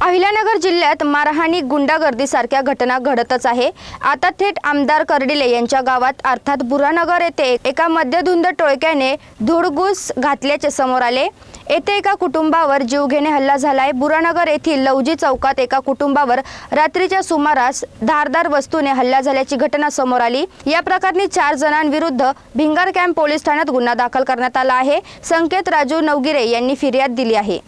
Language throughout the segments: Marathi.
अहिल्यानगर जिल्ह्यात मारहाणी गुंडागर्दीसारख्या घटना घडतच आहे. आता थेट आमदार कर्डिले यांच्या गावात अर्थात बुरानगर येथे एका मध्यधुंद टोळक्याने धुडगूस घातल्याचे समोर आले. येथे एका कुटुंबावर जीवघेणे हल्ला झालाय. बुरानगर येथील लवजी चौकात एका कुटुंबावर रात्रीच्या सुमारास धारदार वस्तूने हल्ला झाल्याची घटना समोर आली. या प्रकरणी चार जणांविरुद्ध भिंगार कॅम्प पोलीस ठाण्यात गुन्हा दाखल करण्यात आला आहे. संकेत राजू नवगिरे यांनी फिर्याद दिली आहे.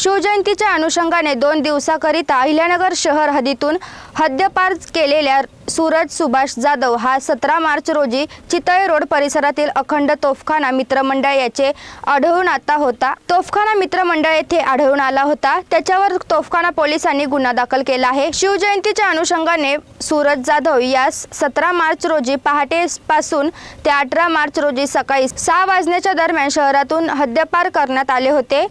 शिवजयंतीच्या अनुषंगाने दोन दिवसाकरिता अहिल्यानगर शहर हद्दीतून हद्दपार केलेल्या सूरज सुभाष जाधव हा सतरा मार्च रोजी चितळे रोड परिसरातील अखंड तोफखाना मित्रमंडळ याचे आढळून आता होता. तोफखाना मित्रमंडळ येथे आढळून आला होता. त्याच्यावर तोफखाना पोलिसांनी गुन्हा दाखल केला आहे. शिवजयंतीच्या अनुषंगाने सूरज जाधव यास सतरा मार्च रोजी पहाटेपासून ते अठरा मार्च रोजी सकाळी सहा वाजण्याच्या दरम्यान शहरातून हद्दपार करण्यात आले होते.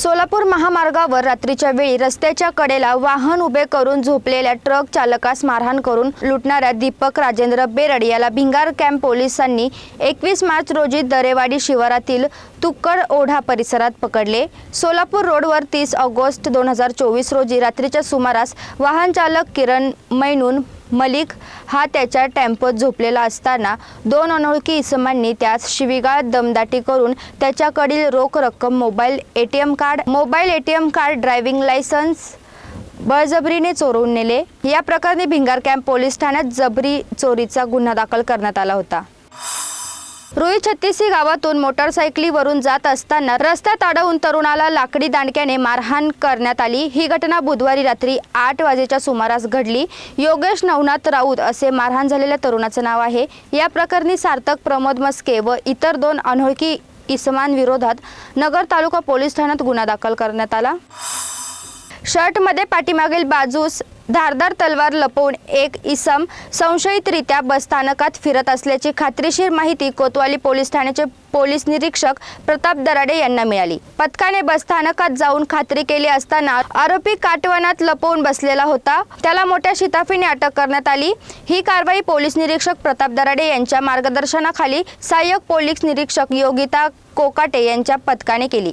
सोलापूर महामार्गावर रात्रीच्या वेळी रस्त्याच्या कडेला वाहन उभे करून झोपलेल्या ट्रक चालकास मारहाण करून लुटणाऱ्या दीपक राजेंद्र बेरड याला भिंगार कॅम्प पोलिसांनी एकवीस मार्च रोजी दरेवाडी शिवारातील तुक्कड ओढा परिसरात पकडले. सोलापूर रोडवर तीस ऑगस्ट दोन हजार चोवीस रोजी रात्रीच्या सुमारास वाहन चालक किरण मैनून मलिक हा त्याच्या टेम्पोत झोपलेला असताना दोन अनोळखी इसमांनी त्यास शिवीगाळ दमदाटी करून त्याच्याकडील रोख रक्कम mobile A T M card mobile A T M card driving licence बळजबरीने चोरून नेले. या प्रकरणी भिंगार कॅम्प पोलीस ठाण्यात जबरी चोरीचा गुन्हा दाखल करण्यात आला होता. रुई छत्तीसी गावातून मोटरसायकलीवरून जात असताना रस्त्यात अडवून तरुणाला लाकडी दांडक्याने मारहाण करण्यात आली. ही घटना बुधवारी रात्री आठ वाजेच्या सुमारास घडली. योगेश नवनाथ राऊत असे मारहाण झालेल्या तरुणाचं नाव आहे. या प्रकरणी सार्थक प्रमोद मस्के व इतर दोन अनोळखी इसमांविरोधात नगर तालुका पोलीस ठाण्यात गुन्हा दाखल करण्यात आला. शर्टमध्ये पाठीमागील बाजूस धारदार तलवार लपवून एक इसम संशयितरित्या बसस्थानकात फिरत असल्याची खात्रीशीर माहिती कोतवाली पोलीस ठाण्याचे पोलीस निरीक्षक प्रताप दराडे यांना मिळाली. पथकाने बसस्थानकात जाऊन खात्री केली असताना आरोपी काटवनात लपवून बसलेला होता. त्याला मोठ्या शिताफीने अटक करण्यात आली. ही कारवाई पोलीस निरीक्षक प्रताप दराडे यांच्या मार्गदर्शनाखाली सहाय्यक पोलीस निरीक्षक योगिता कोकाटे यांच्या पथकाने केली.